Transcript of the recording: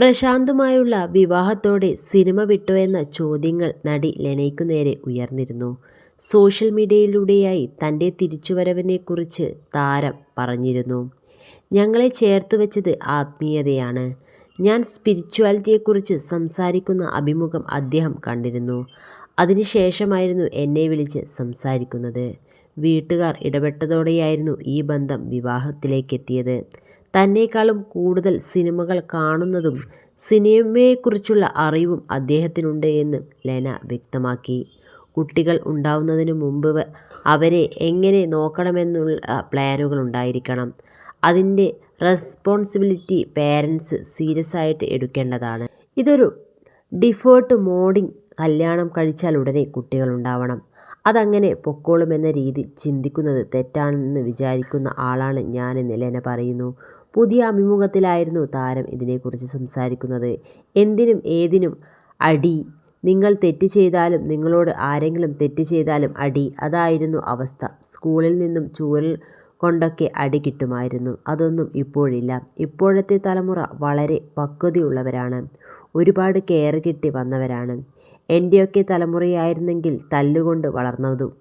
പ്രശാന്തുമായുള്ള വിവാഹത്തോടെ cinema വിട്ടോ എന്ന ചോദ്യങ്ങൾ നടി ലെനയ്ക്കു നേരെ ഉയർന്നിരുന്നു. സോഷ്യൽ മീഡിയയിലൂടെയായി തന്റെ തിരിച്ചുവരവിനെക്കുറിച്ച് താരം പറഞ്ഞിരുന്നു. "ഞങ്ങളെ ചേർത്തുവച്ചത് ആത്മീയതയാണ്. ഞാൻ സ്പിരിച്വാലിറ്റിയെക്കുറിച്ച് സംസാരിക്കുന്ന അഭിമുഖം അദ്ദേഹം കണ്ടിരുന്നു. അതിനുശേഷമായിരുന്നു എന്നെ വിളിച്ച് സംസാരിക്കുന്നത്. വീട്ടുകാർ ഇടപെട്ടതോടെയായിരുന്നു ഈ ബന്ധം വിവാഹത്തിലേക്കെത്തിയത്. തന്നെക്കാളും കൂടുതൽ സിനിമകൾ കാണുന്നതും സിനിമയെക്കുറിച്ചുള്ള അറിവും അദ്ദേഹത്തിനുണ്ട് എന്ന് ലെന വ്യക്തമാക്കി. കുട്ടികൾ ഉണ്ടാവുന്നതിനു മുമ്പ് അവരെ എങ്ങനെ നോക്കണമെന്നുള്ള പ്ലാനുകളുണ്ടായിരിക്കണം. അതിന്റെ റെസ്പോൺസിബിലിറ്റി പേരൻസ് സീരിയസ് ആയിട്ട് എടുക്കേണ്ടതാണ്. ഇതൊരു ഡിഫേർഡ് മോഡിങ് കല്യാണം കഴിച്ചാൽ ഉടനെ കുട്ടികളുണ്ടാവണം. അതങ്ങനെ പൊക്കോളുമെന്ന രീതി ചിന്തിക്കുന്നത് തെറ്റാണെന്ന് വിചാരിക്കുന്ന ആളാണ് ഞാനെന്ന് ലെന പറയുന്നു. പുതിയ അഭിമുഖത്തിലായിരുന്നു താരം ഇതിനെക്കുറിച്ച് സംസാരിക്കുന്നത്. "എന്തിനും ഏതിനും അടി. നിങ്ങൾ തെറ്റ് ചെയ്താലും നിങ്ങളോട് ആരെങ്കിലും തെറ്റ് ചെയ്താലും അടി. അതായിരുന്നു അവസ്ഥ. സ്കൂളിൽ നിന്നും ചൂരൽ കൊണ്ടൊക്കെ അടി കിട്ടുമായിരുന്നു. അതൊന്നും ഇപ്പോഴില്ല. ഇപ്പോഴത്തെ തലമുറ വളരെ പക്വതയുള്ളവരാണ്. ഒരുപാട് കെയർ കിട്ടി വന്നവരാണ്. എന്റെയൊക്കെ തലമുറയായിരുന്നെങ്കിൽ തല്ലുകൊണ്ട് വളർന്നതും